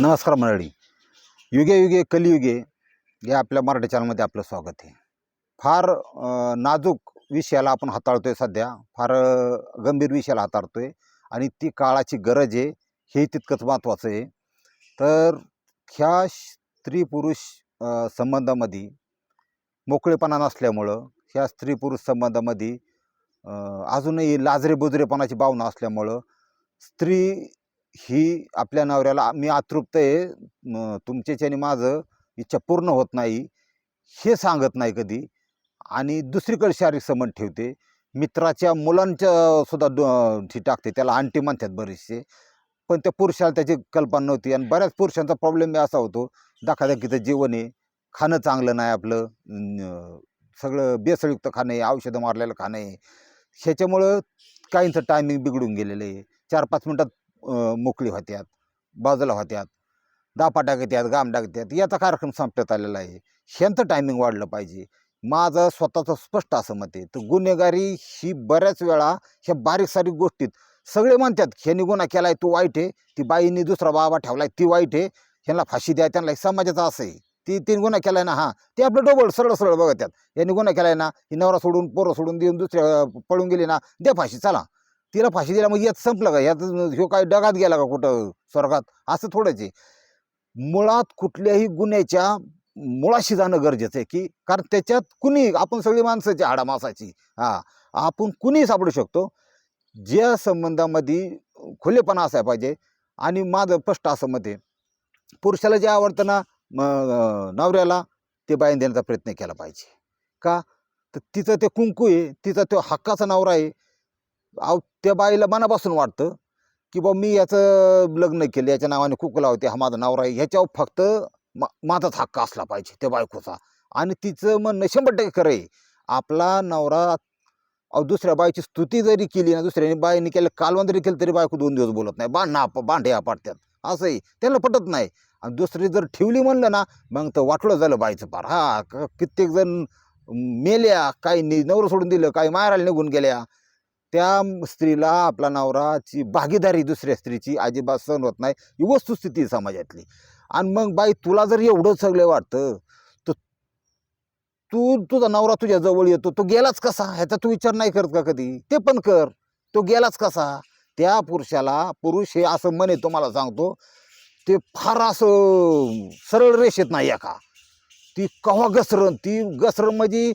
नमस्कार मंडळी. युगे युगे कलियुगे या आपल्या मराठी चॅनलमध्ये आपलं स्वागत आहे. फार नाजूक विषयाला आपण हाताळतो आहे सध्या. फार गंभीर विषयाला हाताळतो आहे आणि ती काळाची गरज आहे हे तितकंच महत्त्वाचं आहे. तर ह्या स्त्री पुरुष संबंधामध्ये मोकळेपणा नसल्यामुळं ह्या स्त्री पुरुष संबंधामध्ये अजूनही लाजरे बुजरेपणाची भावना असल्यामुळं स्त्री ही आपल्या नवऱ्याला मी अतृप्त आहे. तुमच्याच्याने माझं इच्छा पूर्ण होत नाही हे सांगत नाही कधी. आणि दुसरीकडे शारीरिक संबंध ठेवते. मित्राच्या मुलांच्या सुद्धा दो ही टाकते. त्याला आंटी म्हणतात बरेचसे. पण त्या पुरुषाला त्याची कल्पना नव्हती. आणि बऱ्याच पुरुषांचा प्रॉब्लेम असा होतो. दाखादाखीचं जीवन आहे. खाणं चांगलं नाही आपलं. सगळं बेसळयुक्त खाणं आहे. औषधं मारलेलं खाणं आहे. ह्याच्यामुळं काहींचं टायमिंग बिघडून गेलेलं आहे. चार पाच मिनटात मोकळी होत्यात बाजूला होत्यात दापा टाकत्यात गाम टाकत्यात याचा कार्यक्रम संपण्यात आलेला आहे. ह्यांचं टायमिंग वाढलं पाहिजे. माझं स्वतःचं स्पष्ट असं मत आहे. तर गुन्हेगारी ही बऱ्याच वेळा ह्या बारीक सारीक गोष्टीत सगळे म्हणतात ह्यानी गुन्हा केला आहे तो वाईट आहे. ती बाईंनी दुसरा बाबा ठेवला आहे ती वाईट आहे. ह्यांना फाशी द्या त्यांना समाजाचं असं आहे. ती तीन गुन्हा केला आहे ना हां. ते आपलं डोबळ सरळ सरळ बघतात यांनी गुन्हा केला आहे ना ही नवरा सोडून पोरं सोडून देऊन दुसऱ्या पळून गेली ना द्या फाशी चला. तिला फाशी दिला मग यात संपलं का? यात ह्यो काय डगात गेला का कुठं स्वर्गात? असं थोडंच आहे. मुळात कुठल्याही गुन्ह्याच्या मुळाशी जाणं गरजेचं आहे की कारण त्याच्यात कुणी आपण सगळी माणसाची हाडा हां आपण कुणी सापडू शकतो. ज्या संबंधामध्ये खुलेपणा असायला पाहिजे आणि माझं स्पष्ट असं मत आहे पुरुषाला जे आवडतं ना नवऱ्याला ते बाईन देण्याचा प्रयत्न केला पाहिजे. का? तर तिचं ते कुंकू आहे तिचा तो हक्काचा नवरा आहे अहो त्या बाईला मनापासून वाटतं की बा मी याचं लग्न केलं याच्या नावाने कुकला लावते हा माझा नवरा आहे. ह्याच्यावर फक्त मा माझाच हक्क असला पाहिजे त्या बायकोचा. आणि तिचं म्हणणं शंभर टक्के खरं आहे. आपला नवरा अहो दुसऱ्या बाईची स्तुती जरी केली ना दुसऱ्याने बाईने केलं कालवण जरी केलं तरी बायको दोन दिवस बोलत नाही. बांधणा बांधे आपटतात असंही त्यांना पटत नाही. आणि दुसरी जर ठेवली म्हणलं ना मग तर वाटलं झालं बाईचं पार. हा कित्येक जण मेल्या काही नवरं सोडून दिलं काही मारायला निघून गेल्या. त्या स्त्रीला आपला नवराची भागीदारी दुसऱ्या स्त्रीची अजिबात सहन होत नाही ही वस्तुस्थिती समाजातली. आणि मग बाई तुला जर एवढं सगळं वाटतं तर तू तुझा नवरा तुझ्या जवळ येतो तो गेलाच कसा? ह्याचा तू विचार नाही करत का कधी? ते पण कर. तो गेलाच कसा? त्या पुरुषाला पुरुष हे असं म्हणे तुम्हाला सांगतो ते फार असं सरळ रेषेत नाही आहे का? ती कव्हा घसरण? ती घसरण म्हणजे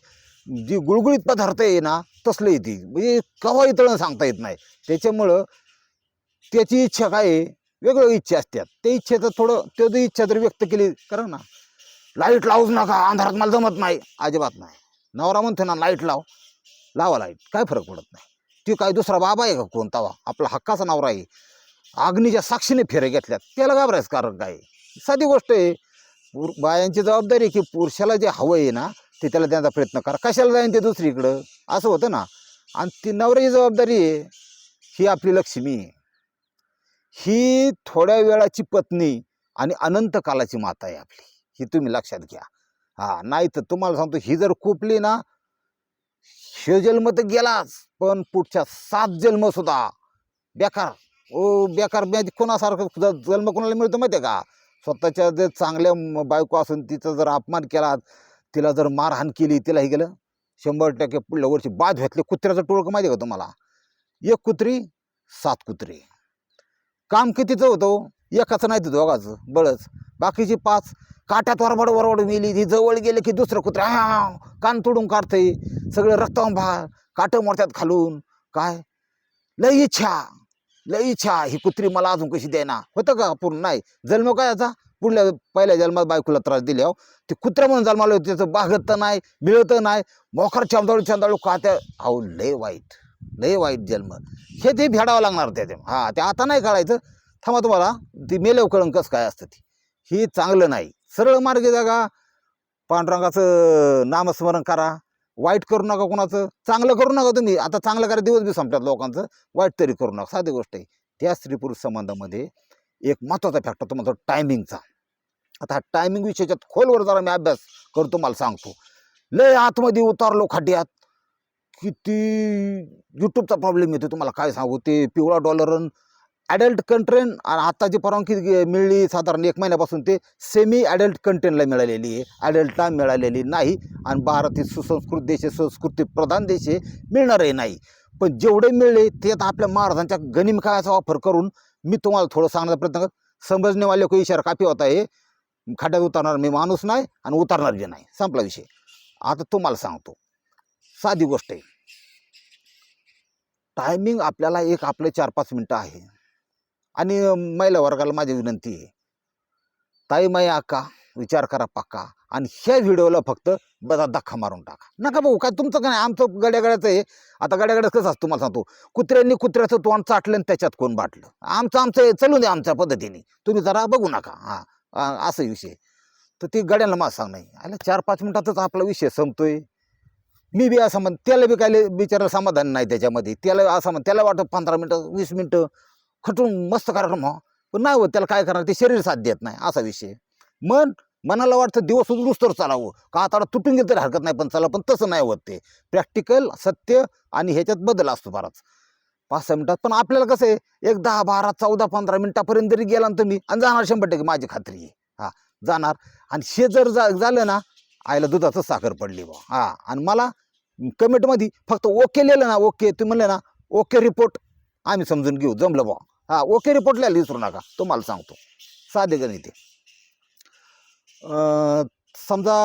जी गुळगुळीत पदार्थ आहे ना तसलं आहे म्हणजे कवा तळण सांगता येत नाही. त्याच्यामुळं त्याची इच्छा काय आहे? वेगळ्या इच्छा असतात. त्या इच्छेचं थोडं त्याचं इच्छा जर व्यक्त केली करा ना. लाइट लावूच नका. अंधारात मला जमत नाही. अजिबात नाही. नवरा म्हणतो ना लाइट लाव. लावा लाइट. काय फरक पडत नाही. ती काय दुसरा बाबा आहे का कोणता आपला हक्काचा नवरा आहे. अग्नीच्या साक्षीने फेरे घेतल्यात. त्याला घाबरायचं कारण काय? साधी गोष्ट आहे. पुर बायांची जबाबदारी की पुरुषाला जे हवं आहे ना ते त्याला देण्याचा प्रयत्न करा. कशाला जाईन ते दुसरीकडं? असं होतं ना. आणि ती नवऱ्याची जबाबदारी आहे. ही आपली लक्ष्मी आहे. ही थोड्या वेळाची पत्नी आणि अनंत कालाची माता आहे आपली. ही तुम्ही लक्षात घ्या. हा नाही तर तुम्हाला सांगतो ही जर कुपली ना हे जन्म तर गेलाच पण पुढच्या सात जन्म सुद्धा बेकार. ओ बेकार म्हणजे कोणासारखं सुद्धा जन्म कोणाला मिळतो माहिती आहे का? स्वतःच्या जर चांगल्या बायको असून तिचा जर अपमान केला तिला जर मारहाण केली तिला हे गेलं शंभर टक्के पुढल्या वर्षी बाद घेतले कुत्र्याचं टोळकं माहिती का तुम्हाला? एक कुत्री सात कुत्री. काम कितीचं होतं हो? एकाचं नाही तर दोघाचं बळच. बाकीची पाच काट्यात वरबड वरबड मेली ती जवळ गेले की दुसरं कुत्रा हा कान तोडून काढते सगळं रक्तावून भार काटं मोडतात खालून. काय? लय इच्छा लय इच्छा ही कुत्री मला अजून कशी द्यायना होतं का? पूर्ण नाही. जन्म काय याचा? पुढल्या पहिल्या जन्मात बायकोला त्रास दिल्यावर हो. ते कुत्रा म्हणून जन्माला होते त्याचं बागत तर नाही मिळत नाही. मोखर चंदाळू चंदाळू का त्या अहो लय वाईट. लय वाईट जन्म. हे ते भेडावं लागणार त्याच्या हां ते आता नाही काढायचं. थांबा तुम्हाला. ती मेलव कळण कसं काय असतं ती. ही चांगलं नाही. सरळ मार्गे जागा. पांडुरंगाचं नामस्मरण करा. वाईट करू नका कोणाचं. चांगलं करू नका तुम्ही. आता चांगलं करा दिवस बी संपतात लोकांचं. वाईट तरी करू नका. साधी गोष्ट आहे. त्या स्त्री पुरुष संबंधामध्ये एक महत्त्वाचा फॅक्टर तो म्हणतो टायमिंगचा आता हा टायमिंग विषयाच्या खोलवर जरा मी अभ्यास करतो मला सांगतो. लय आतमध्ये उतारलो खड्ड्यात. किती यूट्यूबचा प्रॉब्लेम येतो तुम्हाला काय सांगू? ते पिवळा डॉलर ॲडल्ट कंटेंट आणि आत्ताची परवानगी मिळली साधारण एक महिन्यापासून ते सेमी ॲडल्ट कंटेंटला मिळालेली आहे. ॲडल्टला मिळालेली नाही आणि भारत ही सुसंस्कृत देश आहे संस्कृती प्रधान देश आहे मिळणारही नाही. पण जेवढे मिळले ते आता आपल्या महाराजांच्या गनिमकायाचा वापर करून मी तुम्हाला थोडं सांगण्याचा प्रयत्न कर समजणेवाले को इशारा काफी होता हे. खड्ड्यात उतरणार मी माणूस नाही आणि उतरणार जे नाही. संपला विषय. आता तुम्हाला सांगतो. साधी गोष्ट आहे. टायमिंग आपल्याला एक आपले चार पाच मिनटं आहे. आणि महिला वर्गाला माझी विनंती आहे. ताई माई आका विचार करा पक्का. आणि ह्या व्हिडिओला फक्त बदा धक्का मारून टाका. नका भाऊ काय तुमचं काय आमचं गड्यागड्याचं आहे आता गड्यागड्याच कसं असतं तुम्हाला सांगतो. कुत्र्यांनी कुत्र्याचं तोंड चाटलं आणि त्याच्यात कोण बाटलं? आमचं आमचं आहे, चालू द्या आमच्या पद्धतीने. तुम्ही जरा बघू नका. हां असं विषय. तर ती गड्याला मला सांग नाही. आला चार पाच मिनटातच आपला विषय संपतोय. मी बी असं म्हण त्याला बी काय बिचारा समाधान नाही त्याच्यामध्ये. त्याला असं म्हण त्याला वाटतं पंधरा मिनटं वीस मिनटं खटून मस्त कार्यक्रम हो पण नाही होत त्याला काय करणार? ते शरीर साथ देत नाही. असा विषय. मन मनाला वाटतं दिवस उजरूस चालावं. का आता तुटून गेलं तरी हरकत नाही पण चला पण तसं नाही होत ते. प्रॅक्टिकल सत्य आणि ह्याच्यात बदल असतो बराच पाच सहा मिनटात. पण आपल्याला कसं आहे एक दहा बारा चौदा पंधरा मिनटापर्यंत जरी गेला ना तुम्ही आणि जाणार शंभर टक्के माझी खात्री आहे. हा जाणार. आणि हे जर जा झालं ना आईला दुधाचं साखर पडली बा हा आणि मला कमेंटमध्ये फक्त ओके लिहिलं ना ओके तुम्ही म्हणले ना ओके रिपोर्ट आम्ही समजून घेऊ. जमलं बा हा ओके रिपोर्ट लिहायला विसरू नका. तुम्हाला सांगतो. साधे गणिते. समजा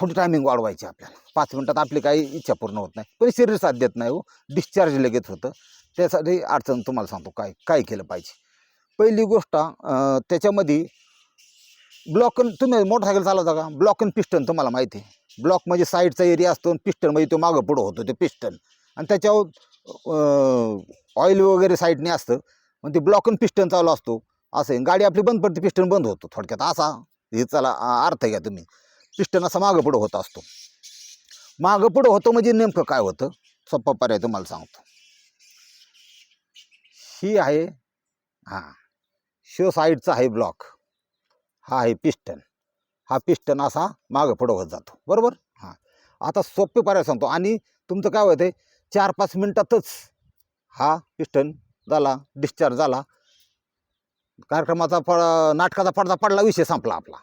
थोडी टायमिंग वाढवायची आपल्याला. पाच मिनटात आपली काही इच्छा पूर्ण होत नाही. पण शरीर साथ देत नाही हो. डिस्चार्ज लगेच होतं. त्यासाठी अडचण तुम्हाला सांगतो काय काय केलं पाहिजे. पहिली गोष्ट त्याच्यामध्ये ब्लॉकन तुम्ही मोटरसायकल चालवता का? ब्लॉक पिस्टन तुम्हाला माहिती आहे. ब्लॉक म्हणजे साईडचा एरिया असतो आणि पिस्टन म्हणजे तो मागं पुढं होतो ते पिस्टन आणि त्याच्यावर ऑइल वगैरे साईडने असतं. मग ते ब्लॉक पिस्टन चालू असतो. असं गाडी आपली बंद पडते पिस्टन बंद होतो थोडक्यात. असा. हे चला अर्थ घ्या तुम्ही. पिस्टन असा मागं पुढं होत असतो. मागं पुढं होतं म्हणजे नेमकं काय होतं? सोप्पा पर्याय तुम्हाला सांगतो. ही आहे हां शो साईडचा आहे ब्लॉक हा आहे पिस्टन हा पिस्टन असा मागं पुढं होत जातो. बरोबर? हां. आता सोपे पर्याय सांगतो. आणि तुमचं काय होतं चार पाच मिनटातच हा पिस्टन झाला डिस्चार्ज झाला. कार्यक्रमाचा फळ नाटकाचा पडदा पडला विषय संपला आपला.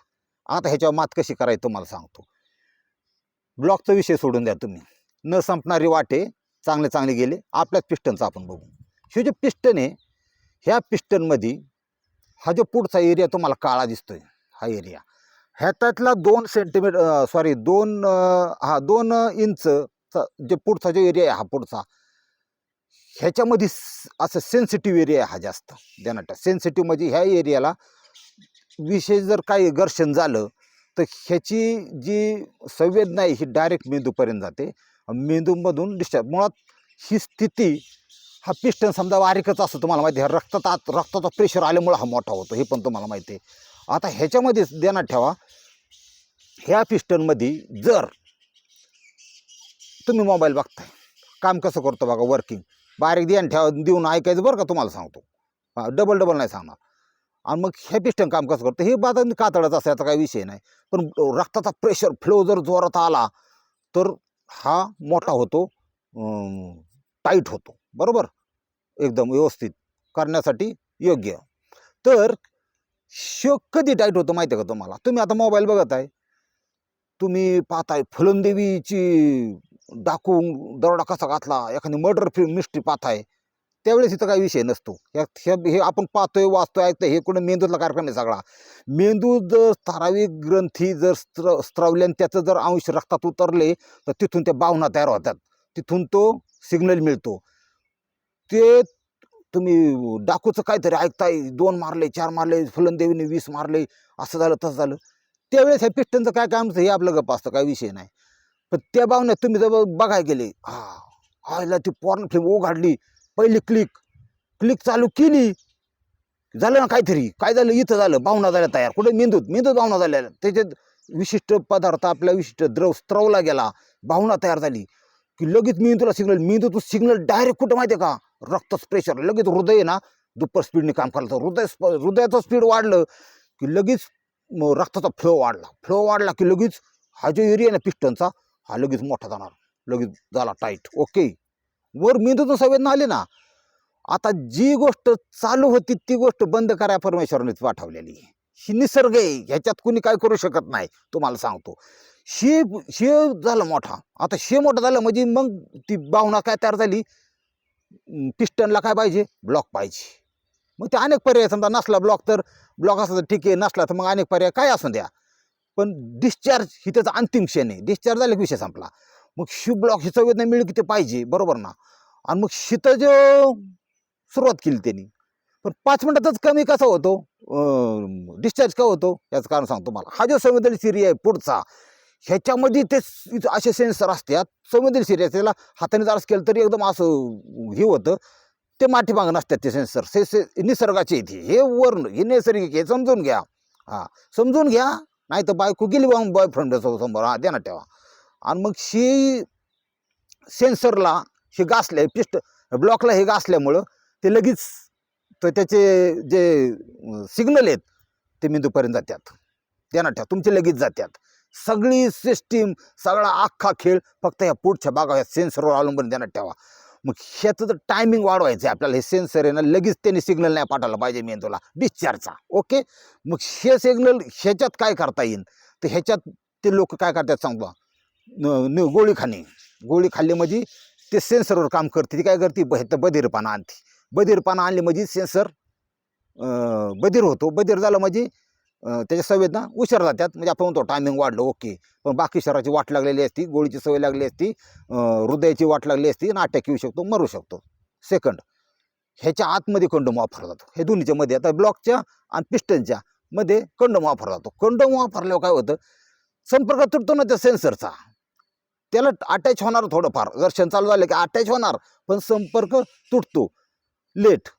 आता ह्याच्यावर मात कशी करायची तुम्हाला सांगतो. ब्लॉकचा विषय सोडून द्या तुम्ही. न संपणारी वाटे चांगले चांगले गेले आपल्याच पिस्टनचा आपण बघू. हे जे पिस्टन आहे ह्या पिस्टनमध्ये हा जो पुढचा एरिया तुम्हाला काळा दिसतोय हा एरिया ह्याच्यातला दोन सेंटीमीटर सॉरी दोन हा दोन इंच जे पुढचा जो एरिया आहे हा पुढचा ह्याच्यामध्ये स- असं सेन्सिटिव्ह एरिया आहे हा जास्त. देनाटा सेन्सिटिव्ह म्हणजे ह्या एरियाला विशेष जर काही घर्षण झालं तर ह्याची जी संवेदना आहे ही डायरेक्ट मेंदूपर्यंत जाते. मेंदूमधून डिस्चार्ज मुळात ही स्थिती हा पिस्टन समजा वारीकच असतो तुम्हाला माहिती आहे. रक्तात आत रक्ताचा प्रेशर आल्यामुळं हा मोठा होतो हे पण तुम्हाला माहिती आहे. आता ह्याच्यामध्येच ध्यानात ठेवा. ह्या पिस्टनमध्ये जर तुम्ही मोबाईल बघताय काम कसं करतो बघा वर्किंग बारीक ध्यान ठेवा देऊन ऐकायचं बरं का तुम्हाला सांगतो. हां डबल डबल नाही सांगणार. आणि मग हे पिस्टन काम कसं करतं? हे बाधा कातळच असं याचा काही विषय नाही. पण रक्ताचा प्रेशर फ्लो जर जोरात आला तर हा मोठा होतो टाईट होतो. बरोबर? एकदम व्यवस्थित करण्यासाठी योग्य. तर शो कधी टाईट होतं माहिती आहे का तुम्हाला? तुम्ही आता मोबाईल बघत आहे. तुम्ही पाहताय फुलंदेवीची दाखवून दरोडा कसा घातला एखादी मर्डर फिल्म मिस्ट्री आहे त्यावेळेस इथं काही विषय नसतो. हे आपण पाहतोय वाचतोय ऐकतोय हे कुठं मेंदूतला कार्यक्रम आहे सगळा. मेंदू जर ठराविक ग्रंथी जर स्त्र स्त्रवले आणि त्याचं जर अंश रक्तात उतरले तर तिथून त्या भावना तयार होतात. तिथून तो सिग्नल मिळतो. ते तुम्ही डाकूचं काहीतरी ऐकताय दोन मारले चार मारले फुलंदेवीने वीस मारले असं झालं तसं झालं. त्यावेळेस ह्या पिस्टनचं काय काम हे आपलं गप्प असतं काय विषय नाही. पण त्या भावना तुम्ही जर बघायला गेले. हा हायला ती पॉर्न फिल्म उघडली. पहिली क्लिक क्लिक चालू केली. झालं ना काहीतरी. काय झालं? इथं झालं. भावना झाल्या तयार. कुठे? मेंदूत. मेंदूत भावना झाल्या. त्याच्यात विशिष्ट पदार्थ आपल्या विशिष्ट द्रव स्त्रवला गेला. भावना तयार झाली. की लगेच मेंदूला सिग्नल मेंदूतून सिग्नल डायरेक्ट कुठं माहिती आहे का? रक्त प्रेशर लगेच हृदय आहे ना दुप्पर स्पीडने काम करायचं हृदय हृदयाचं स्पीड वाढलं की लगेच रक्ताचा फ्लो वाढला. फ्लो वाढला की लगेच हा जो एरिया ना पिस्टनचा हा लगेच मोठा जाणार. लगेच झाला टाईट ओके वर मेंदूतून संवेदना आली ना आता जी गोष्ट चालू होती ती गोष्ट बंद करा परमेश्वरानेच पाठवलेली. ही निसर्ग आहे ह्याच्यात कुणी काय करू शकत नाही तुम्हाला सांगतो. शे शे झाला मोठा. आता शे मोठा झालं म्हणजे मग ती भावना काय तयार झाली? पिस्टनला काय पाहिजे? ब्लॉक पाहिजे. मग ते अनेक पर्याय समजा नसला ब्लॉक तर ब्लॉक असला तर ठीक आहे नसला तर मग अनेक पर्याय काय असू द्या? पण डिस्चार्ज ही त्याचा अंतिम क्षण आहे. डिस्चार्ज झाला की विषय संपला. मग शि ब्लॉक ही संवेदना मिळली की ते पाहिजे बरोबर ना? आणि मग शीत जो सुरुवात केली त्यांनी. पण पाच मिनटातच कमी कसा होतो? डिस्चार्ज का होतो? याचं कारण सांगतो मला हा जो संवेदनशील आहे पुढचा ह्याच्यामध्ये ते असे सेन्सर असतात. संवेदनशील आहे त्याला हाताने जरास केलं तरी एकदम असं हे होतं. ते माठीमागं नसतात ते सेन्सर से से निसर्गाचे इथे हे. वर्ण हे नैसर्गिक आहे. समजून घ्या. हां समजून घ्या. नाही तर बायको गेली बा बॉयफ्रेंड समोर. हा ध्यानात ठेवा. आणि मग शी सेन्सरला हे गासले पिस्ट ब्लॉकला हे गासल्यामुळं ते लगेच तर त्याचे जे सिग्नल आहेत ते मेंदूपर्यंत जातात ध्यानात ठेवा तुमचे लगेच जातात सगळी सिस्टीम सगळा अख्खा खेळ फक्त ह्या पुढच्या भागा ह्या सेन्सरवर अवलंबून ध्यानात ठेवा. मग ह्याचं तर टायमिंग वाढवायचं आहे आपल्याला. हे सेन्सर आहे ना लगेच त्यांनी सिग्नल नाही पाठवला पाहिजे मेंदूला डिस्चार्जचा ओके मग हे सिग्नल ह्याच्यात काय करता येईल? तर ह्याच्यात ते लोक काय करतात सांगतो. न- न- गोळी खाणे. गोळी खाल्ली म्हणजे ते सेन्सरवर काम करते. ती काय करते? ब बधीरपणा आणते. बधीरपणा आणली म्हणजे सेन्सर बधीर होतो. बधीर झालं म्हणजे त्याच्या संवेदना उशीर जातात. म्हणजे आपण म्हणतो टायमिंग वाढलं ओके पण बाकी शहराची वाट लागलेली असती गोळीची सवय लागली असती हृदयाची वाट लागली असती आणि अटॅक येऊ शकतो मरू शकतो. सेकंड ह्याच्या आतमध्ये कंडम वापरला जातो. हे दोन्हीच्या मध्ये आता ब्लॉकच्या आणि पिस्टनच्या मध्ये कंडम वापरला जातो. कंडम वापरल्यावर काय होतं? संपर्क तुटतो ना त्या सेन्सरचा. त्याला अटॅच होणार थोडंफार. घर्षण चालू झालं की अटॅच होणार पण संपर्क तुटतो. लेट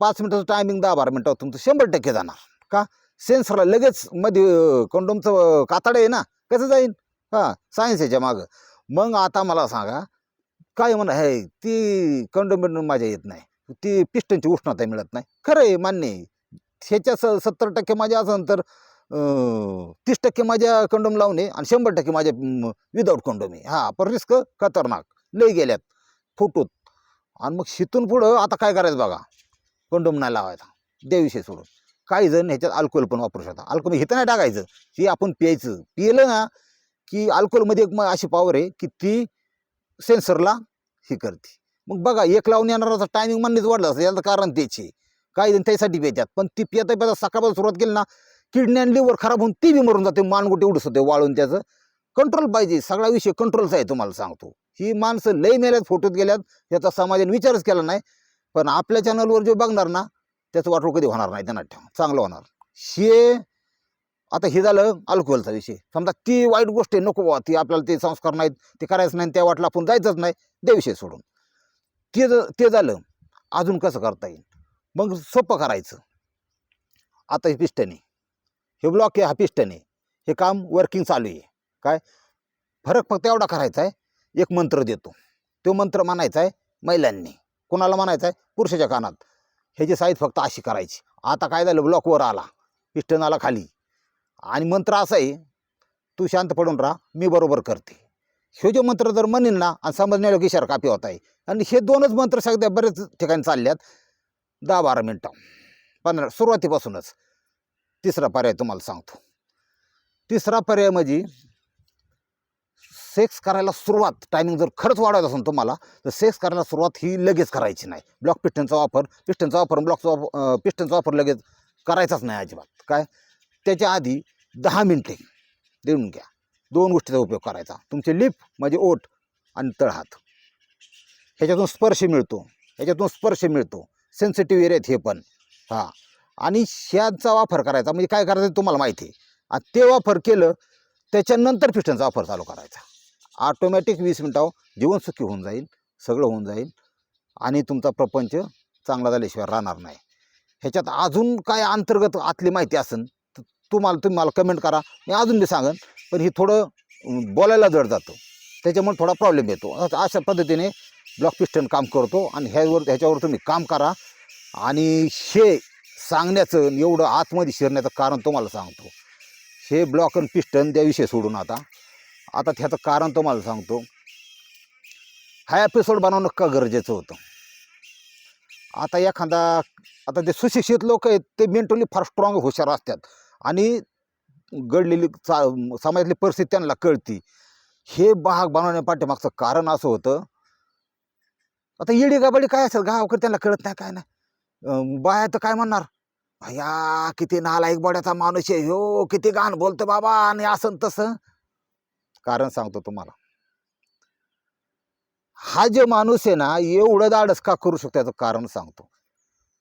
पाच मिनिटाचं टायमिंग दहा बारा मिनटावर तुमचं शंभर टक्के जाणार. का? सेन्सरला लगेच मध्ये कंडोमचं कातड आहे ना कसं जाईन? हां सायन्स याच्या मागं. मग आता मला सांगा काय म्हणा हे ती कंडोम बिंडोम माझ्या येत नाही. ती पिस्टनची उष्णता मिळत नाही. खरं आहे मान्य आहे. ह्याच्या स सत्तर टक्के माझ्या असेल तर तीस टक्के माझ्या कंडोम लावणे आणि शंभर टक्के माझ्या विदाऊट कंडोम आहे हा पण रिस्क खतरनाक. लई गेल्यात. फुटूत. आणि मग शितून पुढं आता काय करायचं बघा? कंडोम नाही लावायचा. देविषयी सोडून. काही जण ह्याच्यात अल्कोहोल पण वापरू शकता अल्कोहोल हिथं नाही टाकायचं. की आपण प्यायचं. पिलं ना की अल्कोहोलमध्ये एक मग अशी पॉवर आहे की ती सेन्सरला हे करते. मग बघा एक लावून येणाराचा टायमिंग म्हणणेच वाढलं असतं. याचं कारण तेच आहे. काही जण त्यासाठी पितात. पण ती पिता पिता सकाळपासून सुरुवात केली ना किडनी आणि लिव्हर खराब होऊन ती बी मरून जाते. मानगुटी उडस होते वाळून त्याचं. कंट्रोल पाहिजे. सगळा विषय कंट्रोलचा आहे तुम्हाला सांगतो. ही माणसं लई मेल्यात फोटोत गेल्यात. याचा समाजाने विचारच केला नाही. पण आपल्या चॅनलवर जे बघणार ना त्याचं वाटोळ कधी होणार नाही त्यांना ठेवा चांगलं होणार. हे आता हे झालं अल्कोहोलचा विषय. समजा ती वाईट गोष्ट आहे नको बुवा ती आपल्याला ते संस्कार नाहीत ते करायचं नाही त्या वाटलं आपण जायचंच नाही त्या विषय सोडून. ते ज- ते झालं अजून कसं करता येईल? मग सोपं करायचं. आता हे पिस्टन आहे हे ब्लॉक आहे हा पिस्टन आहे हे काम वर्किंग चालू आहे. काय? फरक फक्त एवढा करायचा आहे एक मंत्र देतो. तो मंत्र म्हणायचा आहे महिलांनी. कोणाला म्हणायचा आहे? पुरुषाच्या कानात. ह्याची साईज फक्त अशी करायची. आता काय झालं? ब्लॉकवर आला. पिस्टन आला खाली. आणि मंत्र असा आहे तू शांत पडून राहा मी बरोबर करते. हे जे मंत्र जर म्हणेन ना आणि समजण्याला की इशारा कापी होत आहे आणि हे दोनच मंत्र सध्या बरेच ठिकाणी चालल्यात दहा बारा मिनटं. पंधरा सुरुवातीपासूनच. तिसरा पर्याय तुम्हाला सांगतो. तिसरा पर्याय म्हणजे सेक्स करायला सुरुवात टायमिंग जर खरंच वाढवायचं असेल तुम्हाला तर सेक्स करायला सुरुवात ही लगेच करायची नाही. ब्लॉक पिस्टनचा वापर पिस्टनचा वापर ब्लॉकचा वापर पिस्टनचा वापर लगेच करायचाच नाही अजिबात. काय? त्याच्या आधी दहा मिनटे देऊन घ्या. दोन गोष्टीचा उपयोग करायचा. तुमचे लिप म्हणजे ओठ आणि तळहात. ह्याच्यातून स्पर्श मिळतो. ह्याच्यातून स्पर्श मिळतो. सेन्सिटिव्ह एरियात हे पण. हां. आणि ह्याचा वापर करायचा म्हणजे काय करायचं तुम्हाला माहिती आहे. आणि ते वापर केलं त्याच्यानंतर पिस्टनचा वापर चालू करायचा. ऑटोमॅटिक वीस मिनटावर जीवन सुखी होऊन जाईल सगळं होऊन जाईल आणि तुमचा प्रपंच चांगला झाल्याशिवाय राहणार नाही. ह्याच्यात अजून काय अंतर्गत आतली माहिती असेल तर तुम्हाला तुम्ही मला कमेंट करा. मी अजून बी सांगेन पण हे थोडं बोलायला जड जातं. त्याच्यामुळे थोडा प्रॉब्लेम येतो. अशा- अशा पद्धतीने ब्लॉक पिस्टन काम करतो आणि ह्यावर ह्याच्यावर तुम्ही काम करा आणि हे सांगण्याचं एवढं आतमध्ये शिरण्याचं कारण तुम्हाला सांगतो. हे ब्लॉक आणि पिस्टन त्याविषयी सोडून आता आता ह्याचं कारण तुम्हाला सांगतो. हा एपिसोड बनवणं का गरजेचं होतं? आता एखादा आता ते सुशिक्षित लोक आहेत ते मेंटली फार स्ट्रॉंग हुशार असतात. आणि घडलेली चा समाजातली परिस्थिती त्यांना कळती. हे भाग बनवण्या पाठीमागचं कारण असं होतं. आता येडी गाबाडी काय असेल? गावाकडे त्यांना कळत नाही काय नाही. बाया तर काय म्हणणार? भया किती नालायक बड्याचा माणूस आहे हो किती गाण बोलतो बाबा आणि असं तसं. कारण सांगतो तुम्हाला. हा जे माणूस आहे ना एवढं धाडस का करू शकतो याचं कारण सांगतो.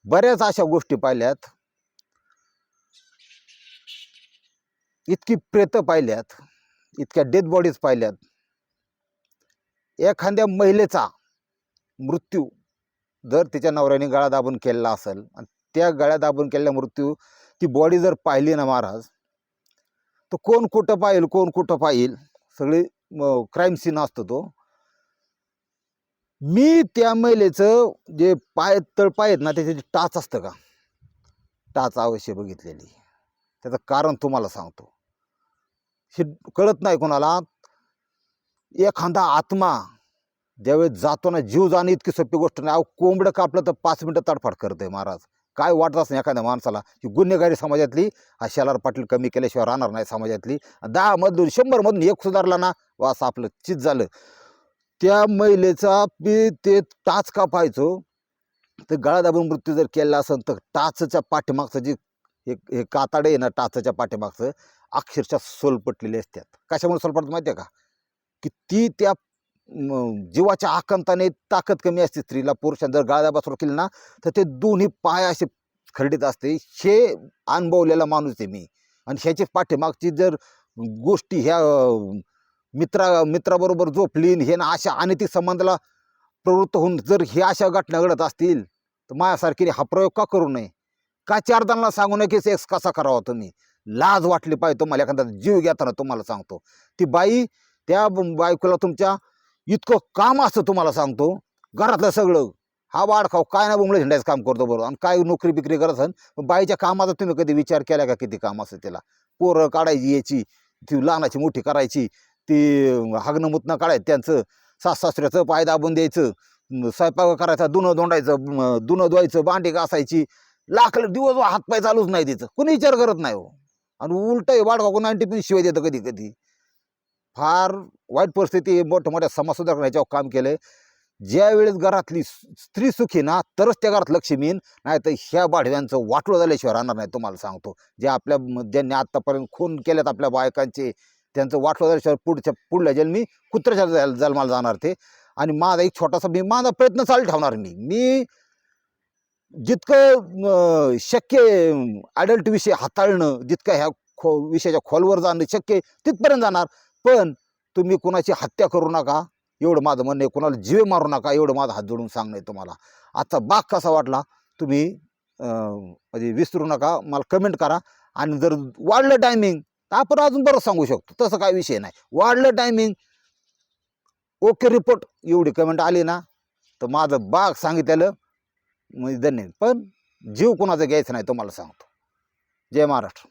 बऱ्याच अशा गोष्टी पाहिल्यात. इतकी प्रेत पाहिल्यात. इतक्या डेथ बॉडीज पाहिल्यात. एखाद्या महिलेचा मृत्यू जर तिच्या नवऱ्याने गळा दाबून केलेला असेल आणि त्या गळ्या दाबून केलेला मृत्यू ती बॉडी जर पाहिली ना महाराज तर कोण कुठं पाहिल कोण कुठं पाहिल? सगळी क्राईम सीन असतो तो. मी त्या महिलेचं जे पाय तळपाय आहेत ना त्याचे जे टाच असतं का? टाच अवश्य बघितलेली. त्याचं कारण तुम्हाला सांगतो. हे कळत नाही कोणाला. एखादा आत्मा ज्यावेळेस जातो ना जीव जाणं इतकी सोपी गोष्ट नाही. अहो कोंबडं कापलं तर पाच मिनटं तडफाड करतंय महाराज. काय वाटत असं एखाद्या माणसाला ही गुन्हेगारी समाजातली हा शेलार पाटील कमी केल्याशिवाय राहणार नाही समाजातली? दहा मधून शंभरमधून एक सुधारला ना? वास आपलं चित झालं. त्या महिलेचा मी ते टाच कापायचो. तर गळा दाबून मृत्यू जर केला असेल तर टाचच्या पाठीमागचं जे हे हे काताडे आहे ना टाचच्या पाठीमागचं अक्षरशः सोलपटलेले असतात. कशामुळे सोलपटत माहिती आहे का? की ती त्या जीवाच्या आकांताने ताकद कमी असते स्त्रीला. पुरुषांना जर गाळा बसवर केली ना तर ते दोन्ही पाय असे खरडीत असते. हे अनुभवलेला माणूस आहे मी. आणि ह्याची पाठीमागची जर गोष्टी ह्या मित्रा मित्राबरोबर झोपलीन हे ना अशा अनैतिक संबंधाला प्रवृत्त होऊन जर हे अशा घटना घडत असतील तर माझ्यासारखीने हा प्रयोग का करू नये? का चार जणांना सांगू नये की सेक्स कसा करावा तुम्ही? लाज वाटली पाहिजे तुम्हाला. एखादा जीव घेताना तुम्हाला सांगतो. ती बाई त्या बायकोला तुमच्या इतकं काम असतं तुम्हाला सांगतो. घरातलं सगळं. हा वाढ खाऊ काय ना बोंबळे झेंडायचं काम करतो बरोबर. आणि काय नोकरी बिकरी करत असन बाईच्या कामाचा तुम्ही कधी विचार केला का किती काम असतं त्याला पोरं काढायची याची ती लहानाची मोठी करायची ती हागणं मुतणं काढायचं त्यांचं सास सासऱ्याचं पाय दाबून द्यायचं स्वयंपाक करायचा धुणं धोंडायचं म, धुणं धुवायचं भांडी घासायची. लाख दिवस हातपाय चालूच नाही तिचं. कोणी विचार करत नाही हो. आणि उलट वाढ नाईन्टी पण शिवाय देतं कधी कधी फार वाईट परिस्थिती मोठ्या मोठ्या समाज सुधारणा काम केले ज्यावेळेस घरातली स्त्री सुखी ना तरच त्या घरात लक्ष्मी येईन नाही तर ह्या बाढव्यांचं वाटलं झाल्याशिवाय राहणार नाही तुम्हाला सांगतो. जे आपल्या ज्यांनी आत्तापर्यंत खून केल्यात आपल्या बायकांचे त्यांचं वाटलं झाल्याशिवाय पुढच्या पुढल्या जन्मी कुत्र्याच्या जल- जन्माला जाणार ते. आणि माझा एक छोटासा मी माझा प्रयत्न चालू ठेवणार मी. मी जितकं शक्य ॲडल्ट विषय हाताळणं जितकं ह्या खो विषयाच्या खोलवर जाणं शक्य तिथपर्यंत जाणार. पण तुम्ही कुणाची हत्या करू नका एवढं माझं म्हणणं आहे. कुणाला जीवे मारू नका एवढं माझा हात जोडून सांगणं आहे तुम्हाला. आजचा बाग कसा वाटला तुम्ही म्हणजे विसरू नका मला कमेंट करा. आणि जर वाढलं टायमिंग तर आपण अजून बरं सांगू शकतो. तसं काय विषय नाही. वाढलं टायमिंग ओके रिपोर्ट एवढी कमेंट आली ना तर माझं बाग सांगितलेलं म्हणजे धन्यवाद पण जीव कोणाचा घ्यायचा नाही तुम्हाला सांगतो. जय महाराष्ट्र.